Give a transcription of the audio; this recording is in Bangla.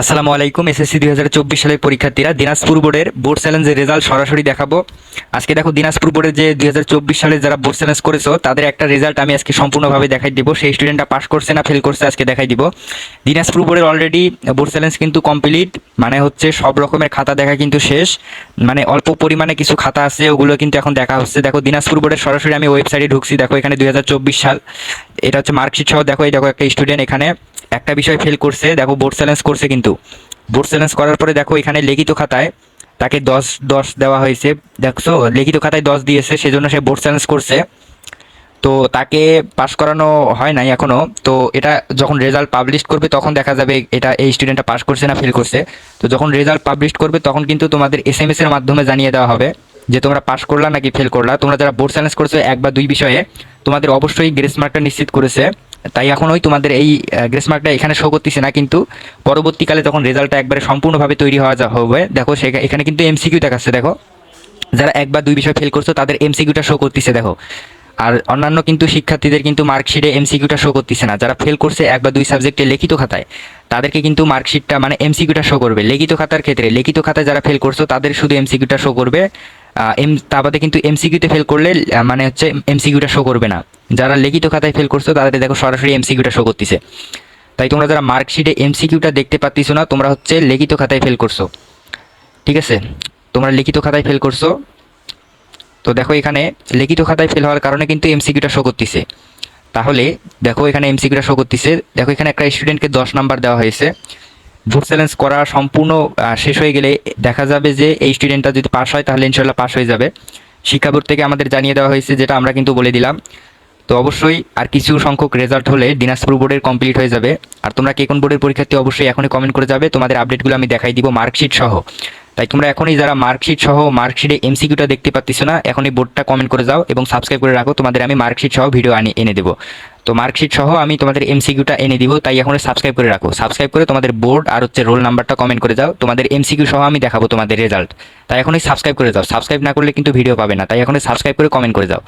আসসালামু আলাইকুম, এসএসসি দুই হাজার চব্বিশ সালের পরীক্ষার্থীরা, দিনাজপুর বোর্ডের বোর্ড চ্যালেঞ্জের রেজাল্ট সরাসরি দেখাবো। আজকে দেখো, দিনাজপুর বোর্ডের যে দুই হাজার চব্বিশ সালে যারা বোর্ড চ্যালেঞ্জ করেছ, তাদের একটা রেজাল্ট আমি আজকে সম্পূর্ণভাবে দেখাই দিব। সেই স্টুডেন্টটা পাস করছে না ফেল করছে, আজকে দেখাই দিব। দিনাজপুর বোর্ডের অলরেডি বোর্ড চ্যালেঞ্জ কিন্তু কমপ্লিট মানে হচ্ছে সব রকমের খাতা দেখা কিন্তু শেষ। মানে অল্প পরিমাণে কিছু খাতা আছে, ওগুলো কিন্তু এখন দেখা হচ্ছে। দেখো, দিনাজপুর বোর্ডের সরাসরি আমি ওয়েবসাইটে ঢুকছি, দেখো এখানে দুই হাজার চব্বিশ সাল। এটা হচ্ছে মার্কশিট সহ, দেখো, এই দেখো একটা স্টুডেন্ট এখানে। একটা বিষয় ফেল করছে, দেখো বোর্ড চ্যালেঞ্জ করছে কিন্তু। বোর্ড চ্যালেঞ্জ করার পরে দেখো এখানে লিখিত খাতায় তাকে দশ দশ দেওয়া হয়েছে। দেখছ? লিখিত খাতায় দশ দিয়েছে, সেজন্য সে বোর্ড চ্যালেঞ্জ করছে। তো তাকে পাস করানো হয় নাই এখনও। তো এটা যখন রেজাল্ট পাবলিশ করবে, তখন দেখা যাবে এটা এই স্টুডেন্টটা পাস করছে না ফেল করছে। তো যখন রেজাল্ট পাবলিশ করবে, তখন কিন্তু তোমাদের এস এম এর মাধ্যমে জানিয়ে দেওয়া হবে। যে তোমরা পাস করলা নাকি ফেল করলা, তোমরা যারা বোর্ড চ্যালেঞ্জ করছ এক বা দুই বিষয়ে, তোমাদের অবশ্যই গ্রেস মার্কটা নিশ্চিত করেছে। তাই এখন ওই তোমাদের এই গ্রেস মার্কটা এখানে শো করতেছে না, কিন্তু পরবর্তীকালে যখন রেজাল্টটা একবারে সম্পূর্ণভাবে তৈরি হওয়া হবে, দেখো সেখা- এখানে কিন্তু এমসিকিউ দেখাচ্ছে, দেখো। যারা এক বা দুই বিষয় ফেল করছ, তাদের এমসিকিউটা শো করতেছে, দেখো। আর অন্যান্য কিন্তু শিক্ষার্থীদের কিন্তু মার্কশিটে এমসিকিউটা শো করতেছে না। যারা ফেল করছে এক বা দুই সাবজেক্টে লিখিত খাতায়, তাদেরকে কিন্তু মার্কশিটটা মানে এমসিকিউটা শো করবে। লিখিত খাতার ক্ষেত্রে, লিখিত খাতায় যারা ফেল করছ, তাদের শুধু এমসিকিউটা শো করবে। এম তা বাদে কিন্তু এমসিকিউতে ফেল করলে মানে হচ্ছে এমসিকিউটা শো করবে না। যারা লিখিত খাতায় ফেল করছ, তাদের দেখো সরাসরি এমসিকিউটা শো করতেছে। তাই তোমরা যারা মার্কশিটে এমসিকিউটা দেখতে পাচ্ছিস না, তোমরা হচ্ছে লিখিত খাতায় ফেল করছ। ঠিক আছে? তোমরা লিখিত খাতায় ফেল করছ। তো দেখো এখানে, লিখিত খাতায় ফেল হওয়ার কারণে কিন্তু এমসিকিউটা শো করতেছে। তাহলে দেখো এখানে এমসিকিউটা শো করতেছে। দেখো এখানে একটা স্টুডেন্টকে দশ নাম্বার দেওয়া হয়েছে। ভোট চ্যালেঞ্জ করা সম্পূর্ণ শেষ হয়ে গেলে দেখা যাবে যে এই স্টুডেন্টটা যদি পাস হয়, তাহলে ইনশাল্লাহ পাস হয়ে যাবে। শিক্ষা বোর্ড থেকে আমাদের জানিয়ে দেওয়া হয়েছে, যেটা আমরা কিন্তু বলে দিলাম। তো অবশ্যই আর কিছু সংখ্যক রেজাল্ট হলে দিনাজপুর বোর্ডের কমপ্লিট হয়ে যাবে। আর তোমরা কে কোন বোর্ডের পরীক্ষার্থী অবশ্যই এখনই কমেন্ট করে যাবে। তোমাদের আপডেটগুলো আমি দেখাই দিব মার্কশিট সহ। তাই তোমরা এখনই যারা মার্কশিট সহ মার্কশিটে এমসিকিউটা দেখতে পাচ্ছিস না, এখনই বোর্ডটা কমেন্ট করে যাও এবং সাবস্ক্রাইব করে রাখো। তোমাদের আমি মার্কশিট সহ ভিডিও আনি এনে দেবো। তো মার্কশিট সহ আমি তোমাদের এমসিকিউটা এনে দিব, তাই এখন সাবস্ক্রাইব করে রাখো। সাবস্ক্রাইব করে তোমাদের বোর্ড আর হচ্ছে রোল নাম্বারটা কমেন্ট করে যাও। তোমাদের এমসিকিউ সহ আমি দেখাবো তোমাদের রেজাল্ট তাই এখনই সাবস্ক্রাইব করে যাও। সাবস্ক্রাইব না করলে কিন্তু ভিডিও পাবে না। তাই এখনই সাবস্ক্রাইব করে কমেন্ট করে যাও।